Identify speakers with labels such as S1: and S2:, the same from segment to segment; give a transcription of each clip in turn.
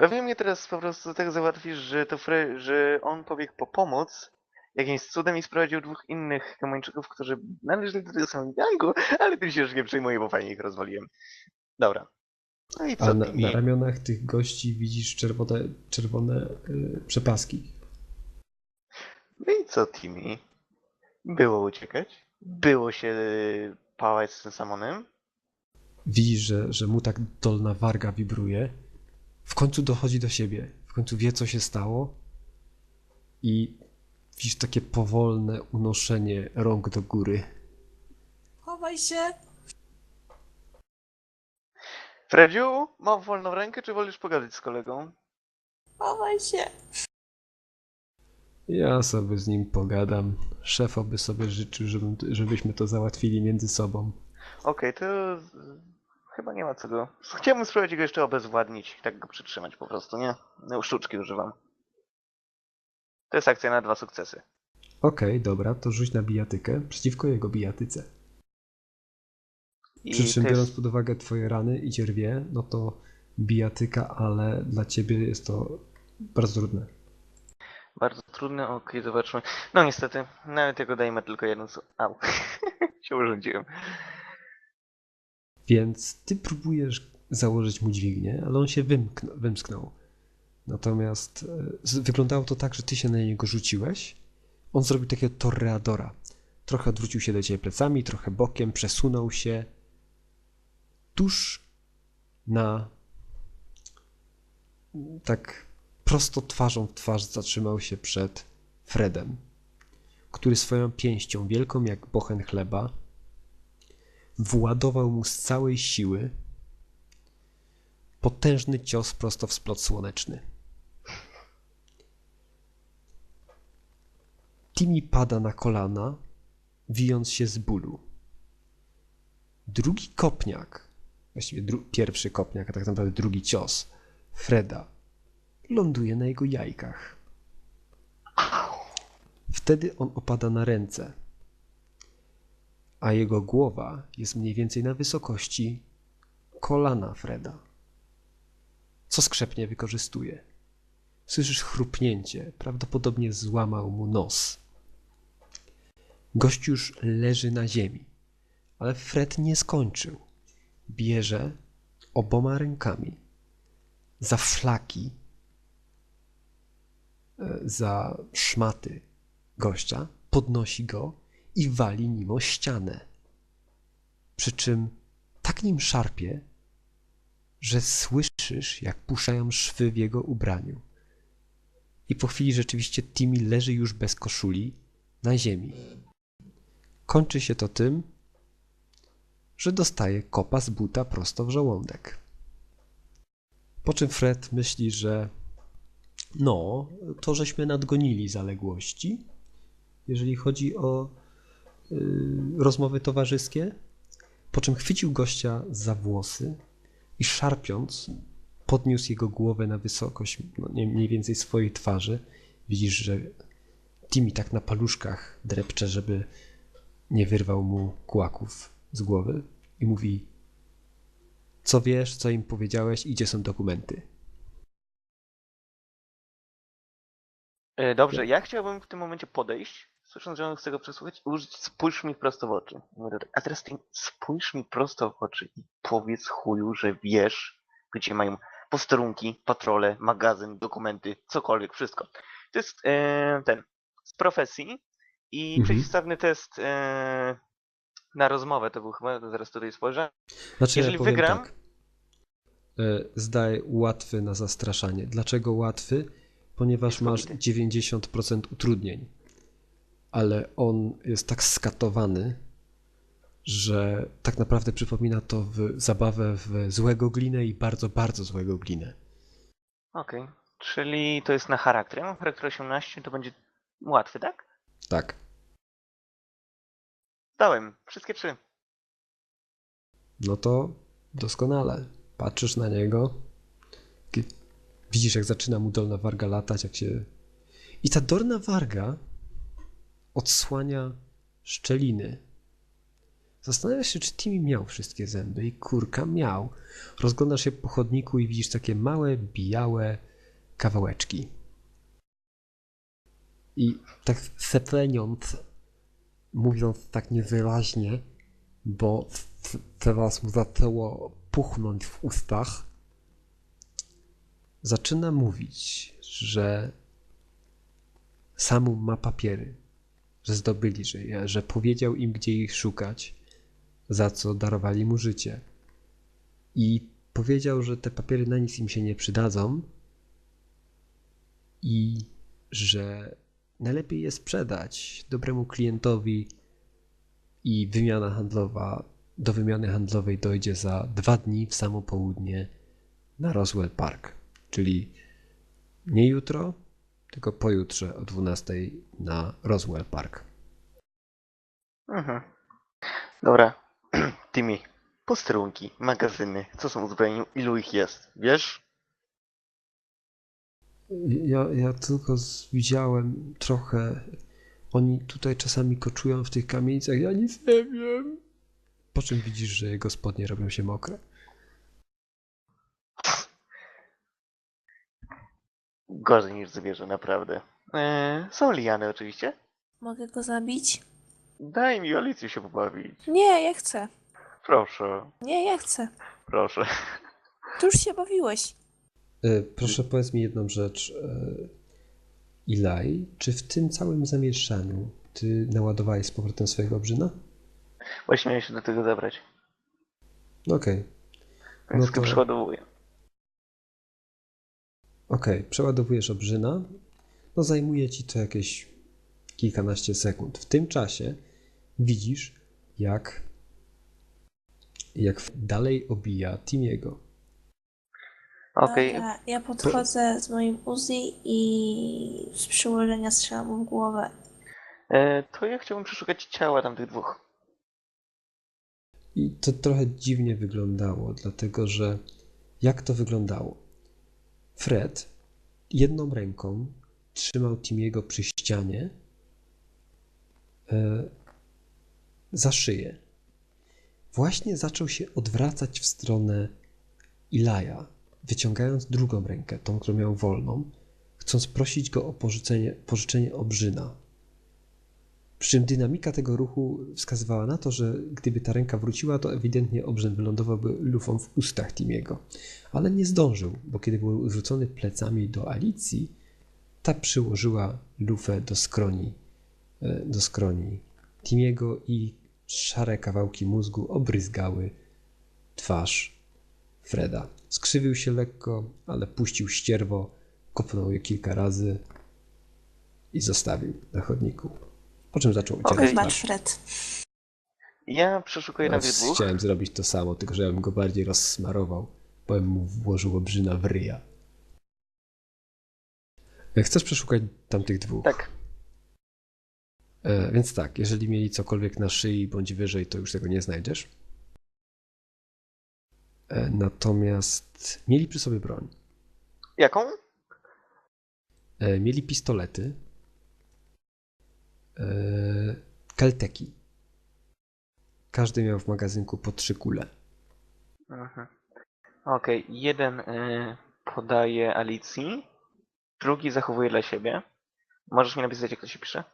S1: Pewnie mnie teraz po prostu tak załatwisz, że to Fre że on pobiegł po pomoc jakimś cudem i sprowadził dwóch innych Gamończyków, którzy należeli do tego samego gangu, ale tym się już nie przejmuję, bo fajnie ich rozwaliłem. Dobra. No i co
S2: A na, na ramionach tych gości widzisz czerwone, czerwone y, przepaski.
S1: No i co Timmy? Było uciekać? Było się y, pałać z tym samonem?
S2: Widzisz, że, że mu tak dolna warga wibruje. W końcu dochodzi do siebie. W końcu wie, co się stało. I widzisz takie powolne unoszenie rąk do góry.
S3: Chowaj się!
S1: Fredziu, mam wolną rękę, czy wolisz pogadać z kolegą?
S3: Chowaj się!
S2: Ja sobie z nim pogadam. Szefo by sobie życzył, żebym, żebyśmy to załatwili między sobą.
S1: Okej, to y, chyba nie ma co go. Chciałbym spróbować go jeszcze obezwładnić, tak go przytrzymać po prostu, nie? No, sztuczki używam. To jest akcja na dwa sukcesy.
S2: Okej, dobra, to rzuć na bijatykę przeciwko jego bijatyce.
S1: I
S2: Przy czym
S1: to
S2: biorąc
S1: jest
S2: pod uwagę twoje rany i cierwie, no to bijatyka, ale dla ciebie jest to bardzo trudne.
S1: bardzo trudne, okej, zobaczmy. No niestety, nawet jego dajmy tylko jeden Au, się urządziłem.
S2: Więc ty próbujesz założyć mu dźwignię, ale on się wymknął, wymsknął. Natomiast e, wyglądało to tak, że ty się na niego rzuciłeś. On zrobił takiego torreadora. Trochę odwrócił się do ciebie plecami, trochę bokiem, przesunął się tuż na tak prosto twarzą w twarz zatrzymał się przed Fredem, który swoją pięścią, wielką jak bochen chleba, władował mu z całej siły potężny cios prosto w splot słoneczny. Timmy pada na kolana, wijąc się z bólu. Drugi kopniak, właściwie dru- pierwszy kopniak, a tak naprawdę drugi cios, Freda, ląduje na jego jajkach. Wtedy on opada na ręce, a jego głowa jest mniej więcej na wysokości kolana Freda. Co skrzepnie wykorzystuje. Słyszysz chrupnięcie, prawdopodobnie złamał mu nos. Gość już leży na ziemi, ale Fred nie skończył. Bierze oboma rękami za flaki, e, za szmaty gościa, podnosi go i wali nim o ścianę. Przy czym tak nim szarpie, że słyszysz, jak puszają szwy w jego ubraniu. I po chwili rzeczywiście Timmy leży już bez koszuli na ziemi. Kończy się to tym, że dostaje kopa z buta prosto w żołądek. Po czym Fred myśli, że no, to żeśmy nadgonili zaległości, jeżeli chodzi o rozmowy towarzyskie. Po czym chwycił gościa za włosy i szarpiąc, podniósł jego głowę na wysokość no, nie- mniej więcej swojej twarzy. Widzisz, że Timmy tak na paluszkach drepcze, żeby nie wyrwał mu kłaków z głowy i mówi co wiesz, co im powiedziałeś i gdzie są dokumenty.
S1: E, Dobrze, ja chciałbym w tym momencie podejść, słysząc, że on chce go przesłuchać użyć spójrz mi prosto w oczy. Mówię tak, A teraz ty spójrz mi prosto w oczy i powiedz chuju, że wiesz, gdzie mają posterunki, patrole, magazyn, dokumenty, cokolwiek, wszystko. To jest e, ten, z profesji i
S2: Mhm.
S1: przeciwstawny test e, na rozmowę, to był chyba, zaraz tutaj spojrzę.
S2: Znaczy,
S1: Jeżeli
S2: ja
S1: wygram-
S2: tak. E, Zdaj łatwy na zastraszanie. Dlaczego łatwy? Ponieważ masz
S1: pobity.
S2: 90% utrudnień. Ale on jest tak skatowany, że tak naprawdę przypomina to w zabawę w złego glinę i bardzo, bardzo złego glinę.
S1: Okej, czyli to jest na charakter. Ja mam charakter 18, to będzie łatwy, tak?
S2: Tak.
S1: Dałem, wszystkie trzy.
S2: No to doskonale. Patrzysz na niego. Widzisz, jak zaczyna mu dolna warga latać, jak się. I ta dolna warga odsłania szczeliny Zastanawiasz się, czy Timmy miał wszystkie zęby i kurka miał. Rozglądasz się po chodniku i widzisz takie małe, bijałe kawałeczki. I tak sepleniąc, mówiąc tak niewyraźnie, bo teraz mu zaczęło puchnąć w ustach, zaczyna mówić, że Samu ma papiery, że zdobyli, że, że powiedział im, gdzie ich szukać, za co darowali mu życie. I powiedział, że te papiery na nic im się nie przydadzą i że najlepiej je sprzedać dobremu klientowi i wymiana handlowa, do wymiany handlowej dojdzie za dwa dni w samo południe na Roswell Park, czyli nie jutro, tylko pojutrze o 12 na Roswell Park.
S1: Mhm. Dobra. Timmy. Posterunki, magazyny, co są uzbrojeni, ilu ich jest, wiesz?
S2: Ja, ja tylko widziałem trochę. Oni tutaj czasami koczują w tych kamienicach, ja nic nie wiem. Po czym widzisz, że jego spodnie robią się mokre.
S1: Gorzej niż zwierzę, naprawdę. Eee, są liany oczywiście.
S3: Mogę go zabić?
S1: Daj mi Alicję się pobawić.
S3: Nie, ja chcę.
S1: Proszę,
S3: Nie, ja chcę.
S1: proszę.
S3: Tu już się bawiłeś.
S2: E, Proszę powiedz mi jedną rzecz. e, Eli, czy w tym całym zamieszaniu ty naładowałeś z powrotem swojego obrzyna?
S1: Właśnie miałem się do tego zabrać.
S2: No Okej,
S1: Więc
S2: No to-
S1: przeładowuję.
S2: Okej, przeładowujesz obrzyna. No zajmuje ci to jakieś kilkanaście sekund. W tym czasie widzisz, jak, jak dalej obija Timiego.
S1: Okej,
S3: Dobra, ja podchodzę z moim Uzi i z przyłożenia strzelam mu w głowę.
S1: e, to ja chciałbym przeszukać ciała tamtych dwóch.
S2: I to trochę dziwnie wyglądało, dlatego że jak to wyglądało? Fred jedną ręką trzymał Timiego przy ścianie e, za szyję. Właśnie zaczął się odwracać w stronę Ilaja, wyciągając drugą rękę, tą, którą miał wolną, chcąc prosić go o pożyczenie, pożyczenie obrzyna. Przy czym dynamika tego ruchu wskazywała na to, że gdyby ta ręka wróciła, to ewidentnie obrzęd wylądowałby lufą w ustach Timiego. Ale nie zdążył, bo kiedy był zwrócony plecami do Alicji, ta przyłożyła lufę do skroni, e, do skroni Timiego i szare kawałki mózgu obryzgały twarz Freda. Skrzywił się lekko, ale puścił ścierwo, kopnął je kilka razy i zostawił na chodniku. Po czym zaczął uciekać.
S1: Okej.
S3: Wybacz, Fred.
S1: Ja przeszukuję
S2: Ja
S1: tamtych dwóch.
S2: chciałem zrobić to samo, tylko że ja bym go bardziej rozsmarował, bo bym mu włożył obrzyna w ryja. E, Chcesz przeszukać tamtych dwóch?
S1: Tak.
S2: E, więc tak, jeżeli mieli cokolwiek na szyi bądź wyżej, to już tego nie znajdziesz. E, natomiast mieli przy sobie broń.
S1: Jaką?
S2: E, mieli pistolety. E, kelteki. Każdy miał w magazynku po trzy kule.
S1: Mhm. Okej, jeden y, podaje Alicji, drugi zachowuje dla siebie. Możesz mi napisać, jak to się pisze?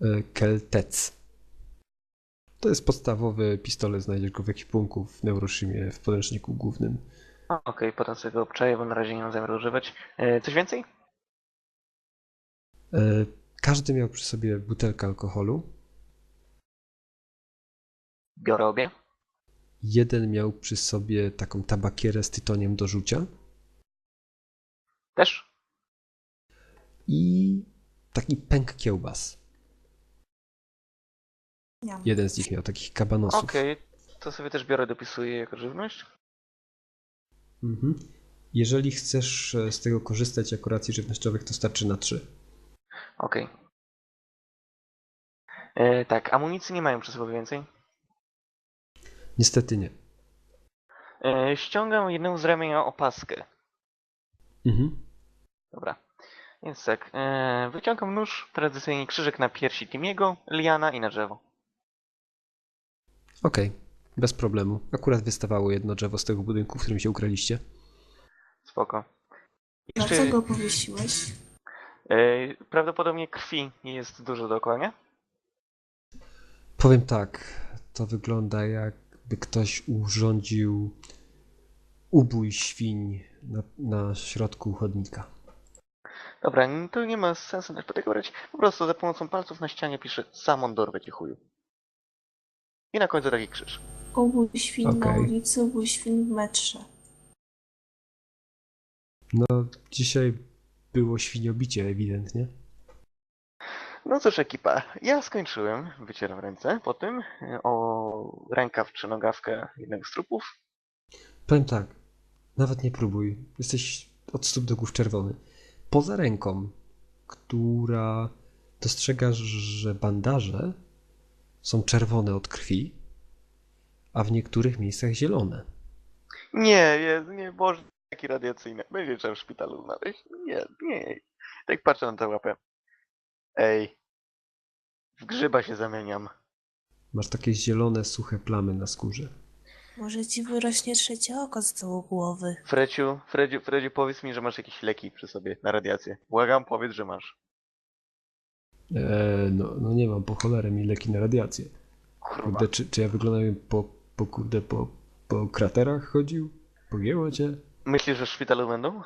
S2: E, Keltec. To jest podstawowy pistolet, znajdziesz go w ekwipunku w Neuroszymie, w podręczniku głównym.
S1: Okej, potem sobie go obczaję, bo na razie nie mam zamiaru używać. Coś więcej?
S2: Każdy miał przy sobie butelkę alkoholu.
S1: Biorę obie.
S2: Jeden miał przy sobie taką tabakierę z tytoniem do rzucia
S1: Też?
S2: i taki pęk kiełbas.
S3: Nie.
S2: Jeden z nich miał takich kabanosów.
S1: Okej, to sobie też biorę, dopisuję jako żywność.
S2: Mhm. Jeżeli chcesz e, z tego korzystać jako racji żywnościowych, to starczy na trzy.
S1: Okej. Y, tak, amunicji nie mają przy sobie więcej.
S2: Niestety nie.
S1: Y, ściągam jedną z ramienia opaskę.
S2: Mhm.
S1: Dobra. Więc tak, e, wyciągam nóż, tradycyjnie krzyżyk na piersi Timiego, liana i na drzewo.
S2: Okej, bez problemu. Akurat wystawało jedno drzewo z tego budynku, w którym się ukraliście.
S1: Spoko.
S3: Dlaczego powiesiłeś?
S1: E, prawdopodobnie krwi nie jest dużo dookoła, nie?
S2: Powiem tak, to wygląda jakby ktoś urządził ubój świń na, na środku chodnika.
S1: Dobra, to nie ma sensu też po tego brać. Po prostu za pomocą palców na ścianie piszę Samon dorwę cię chuju. I na końcu taki krzyż.
S3: Ubój świn na
S2: Okej.
S3: ulicy, ubój świn w metrze.
S2: No, dzisiaj było świniobicie ewidentnie.
S1: No cóż ekipa, ja skończyłem, wycieram ręce po tym, e, o rękaw czy nogawkę jednego z trupów.
S2: Powiem tak, nawet nie próbuj. Jesteś od stóp do głów czerwony. Poza ręką, która dostrzegasz, że bandaże są czerwone od krwi, a w niektórych miejscach zielone.
S1: Nie, jest, nie, boże, taki radiacyjny. Będzie trzeba w szpitalu znaleźć. Nie, nie. Tak patrzę na tę łapę. Ej. W grzyba się zamieniam.
S2: Masz takie zielone, suche plamy na skórze.
S3: Może ci wyrośnie trzecie oko z tyłu głowy.
S1: Freciu, Fredziu, Fredziu, powiedz mi, że masz jakieś leki przy sobie na radiację. Błagam, powiedz, że masz.
S2: Eee, no, no nie mam po cholerę mi leki na radiację.
S1: Kurwa.
S2: Kurde, czy, czy ja wyglądam jakbym po, po kurde, po, po kraterach chodził? Pogięło cię?
S1: Myślisz, że w szpitalu będą?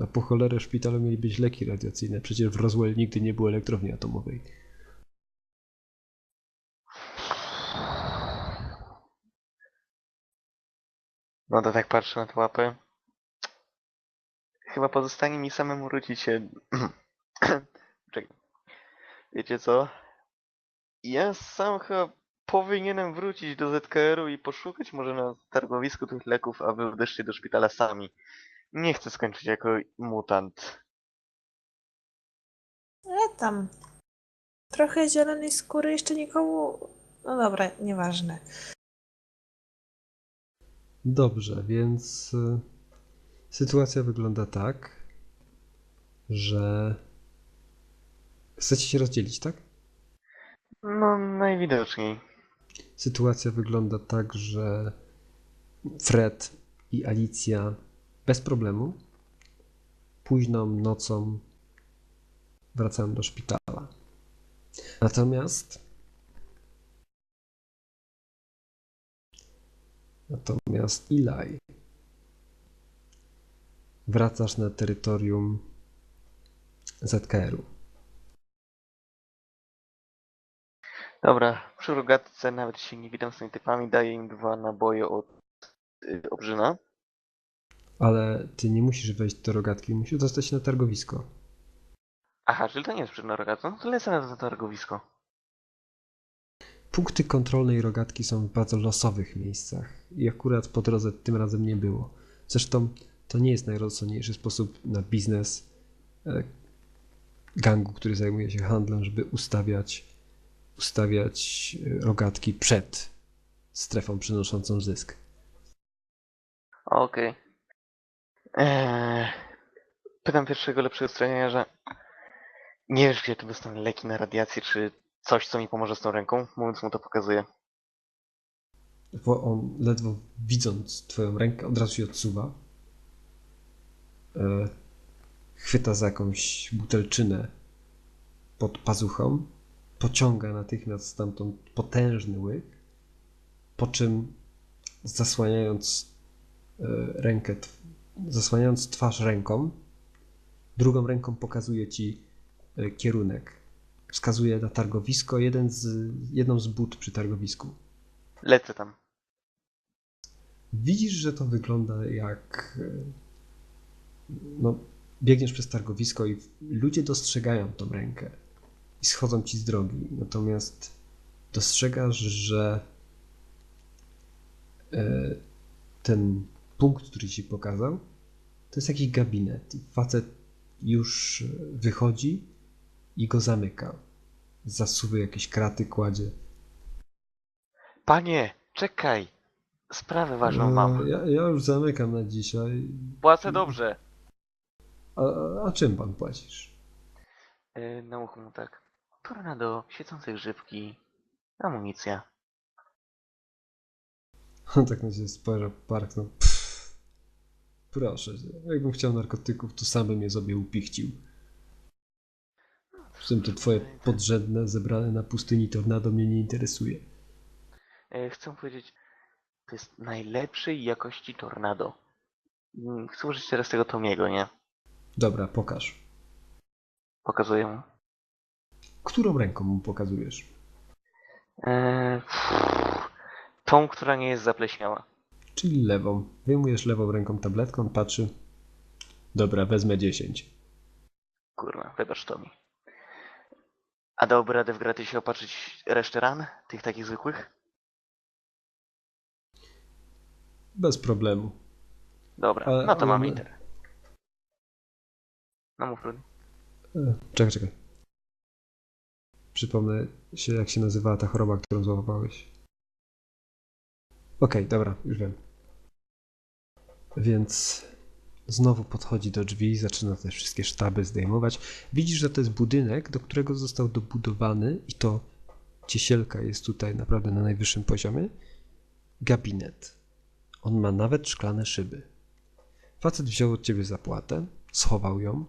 S2: A po cholerę w szpitalu mieli być leki radiacyjne. Przecież w Roswell nigdy nie było elektrowni atomowej.
S1: No to tak patrzę na tę łapę. Chyba pozostanie mi samemu wrócić się... Czekaj. Wiecie co? Ja sam chyba powinienem wrócić do ZKR-u i poszukać może na targowisku tych leków, a wy odeszli do szpitala sami. Nie chcę skończyć jako mutant.
S3: E tam. Trochę zielonej skóry jeszcze nikomu... No dobra, nieważne.
S2: Dobrze, więc y, sytuacja wygląda tak, że chcecie się rozdzielić, tak?
S1: No, najwidoczniej.
S2: Sytuacja wygląda tak, że Fred i Alicja bez problemu późną nocą wracają do szpitala. Natomiast natomiast Eli wracasz na terytorium ZKR-u.
S1: Dobra, przy rogatce nawet się nie witam z tymi typami, daję im dwa naboje od y, obrzyna.
S2: Ale ty nie musisz wejść do rogatki, musisz dostać się na targowisko.
S1: Aha, czyli to nie jest przed rogatką, no to lecę na to targowisko.
S2: Punkty kontrolnej rogatki są w bardzo losowych miejscach i akurat po drodze tym razem nie było. Zresztą to nie jest najrozsądniejszy sposób na biznes e, gangu, który zajmuje się handlem, żeby ustawiać, ustawiać e, rogatki przed strefą przynoszącą zysk.
S1: Okej. Eee, pytam pierwszego lepszego stroniarza. Nie wiesz, gdzie tu dostanę leki na radiację, czy coś, co mi pomoże z tą ręką? Mówiąc mu to pokazuje.
S2: Bo on ledwo widząc twoją rękę od razu się odsuwa. E, chwyta za jakąś butelczynę pod pazuchą, pociąga natychmiast stamtąd potężny łyk, po czym zasłaniając e, rękę, zasłaniając twarz ręką, drugą ręką pokazuje ci e, kierunek. Wskazuje na targowisko, jeden z, jedną z but przy targowisku.
S1: Lecę tam.
S2: Widzisz, że to wygląda jak. e, No, biegniesz przez targowisko i ludzie dostrzegają tą rękę i schodzą ci z drogi. Natomiast dostrzegasz, że e, ten punkt, który ci pokazał, to jest jakiś gabinet. I facet już wychodzi i go zamyka. Zasuwy jakieś kraty kładzie.
S1: Panie, czekaj! Sprawę ważną mam.
S2: E, Ja, ja już zamykam na dzisiaj.
S1: Płacę dobrze.
S2: A, a czym pan płacisz?
S1: Yy, na uchu mu tak. Tornado, świecące grzybki, amunicja.
S2: On tak na ciebie spojrzał, parknął. Pff, proszę jakbym chciał narkotyków, to sam bym je sobie upichcił. Przy tym to twoje podrzędne, zebrane na pustyni tornado mnie nie interesuje.
S1: E, chcę powiedzieć, to jest najlepszej jakości tornado. Mm, Chcę użyć teraz tego Tomiego, nie?
S2: Dobra, pokaż.
S1: Pokazuję mu.
S2: Którą ręką mu pokazujesz?
S1: Eee, tą, która nie jest zapleśniała.
S2: Czyli lewą. Wyjmujesz lewą ręką tabletkę, on patrzy. Dobra, wezmę 10.
S1: Kurwa, wybacz Tomi. A dałby radę w gratisie opatrzyć resztę ran? Tych takich zwykłych?
S2: Bez problemu.
S1: Dobra,
S2: Ale-
S1: no to
S2: ale
S1: mamy
S2: my-
S1: literę. No mów, Rudy.
S2: E, Czekaj, czekaj. Przypomnę się, jak się nazywała ta choroba, którą złapałeś. Okej, dobra, już wiem. Więc znowu podchodzi do drzwi, zaczyna te wszystkie sztaby zdejmować. Widzisz, że to jest budynek, do którego został dobudowany i to ciesielka jest tutaj naprawdę na najwyższym poziomie. Gabinet. On ma nawet szklane szyby. Facet wziął od ciebie zapłatę, schował ją,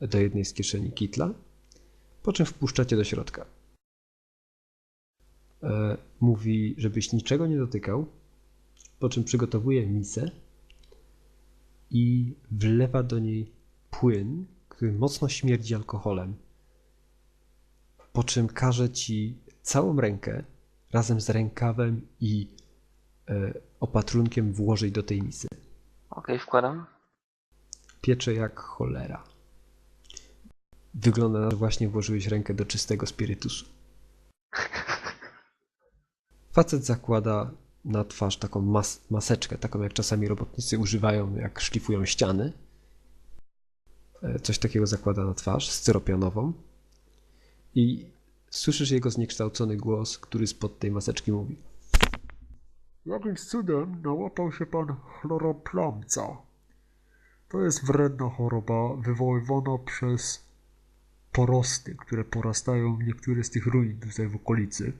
S2: do jednej z kieszeni kitla, po czym wpuszczacie do środka. E, mówi, żebyś niczego nie dotykał, po czym przygotowuje misę i wlewa do niej płyn, który mocno śmierdzi alkoholem. Po czym każe ci całą rękę razem z rękawem i e, opatrunkiem włożyć do tej misy.
S1: Okej, wkładam.
S2: Piecze jak cholera. Wygląda na to, że właśnie włożyłeś rękę do czystego spirytusu. Facet zakłada na twarz taką mas maseczkę, taką jak czasami robotnicy używają, jak szlifują ściany. E, Coś takiego zakłada na twarz, styropianową. I słyszysz jego zniekształcony głos, który spod tej maseczki mówi.
S4: Jakimś cudem nałapał się pan chloroplamca. To jest wredna choroba wywoływana przez porosty, które porastają w niektóre z tych ruin tutaj w okolicy.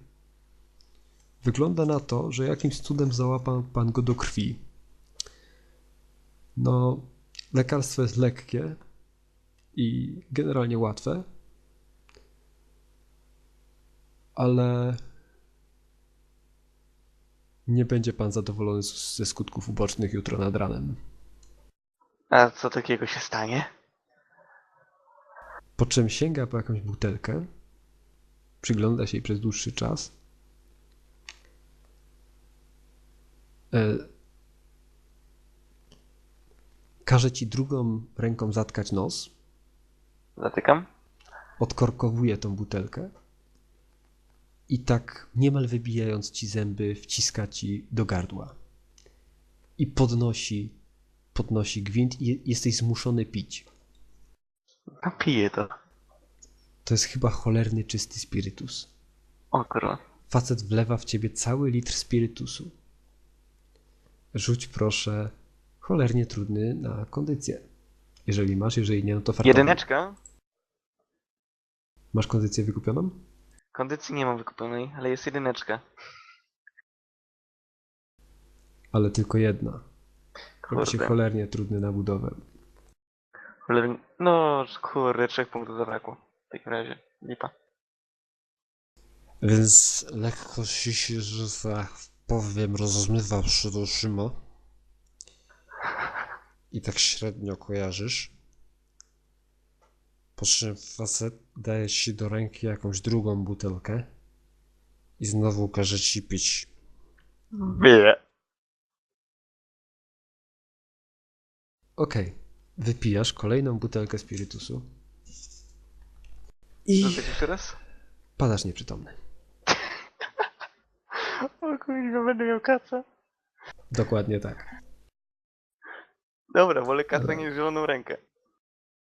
S2: Wygląda na to, że jakimś cudem załapał pan go do krwi. No, lekarstwo jest lekkie i generalnie łatwe, ale nie będzie pan zadowolony ze skutków ubocznych jutro nad ranem.
S1: A co takiego się stanie?
S2: Po czym sięga po jakąś butelkę, przygląda się jej przez dłuższy czas. E, każe ci drugą ręką zatkać nos,
S1: Zatykam?
S2: odkorkowuje tą butelkę i tak niemal wybijając ci zęby, wciska ci do gardła. I podnosi, podnosi gwint i jesteś zmuszony pić.
S1: No piję to.
S2: To jest chyba cholerny czysty spirytus.
S1: O kurwa.
S2: Facet wlewa w ciebie cały litr spirytusu. Rzuć proszę cholernie trudny na kondycję. Jeżeli masz, jeżeli nie, no to fartowy.
S1: Jedyneczka?
S2: Masz kondycję wykupioną?
S1: Kondycji nie mam wykupionej, ale jest jedyneczka.
S2: Ale tylko jedna. Robi się
S1: Kurde.
S2: cholernie trudny na budowę.
S1: Cholernie- No kurde, trzech punktów zabrakło. W takim razie, lipa.
S5: Więc lekko ci się, że tak powiem, rozmywa przed oczyma. I tak średnio kojarzysz. Po czym facet daje ci do ręki jakąś drugą butelkę. I znowu każe ci pić.
S1: Wie.
S2: Okej. Wypijasz kolejną butelkę spirytusu. I
S1: Co jeszcze raz?
S2: padasz nieprzytomny.
S1: O kurwa, będę miał kaca.
S2: Dokładnie tak.
S1: Dobra, wolę kaca niż zieloną rękę.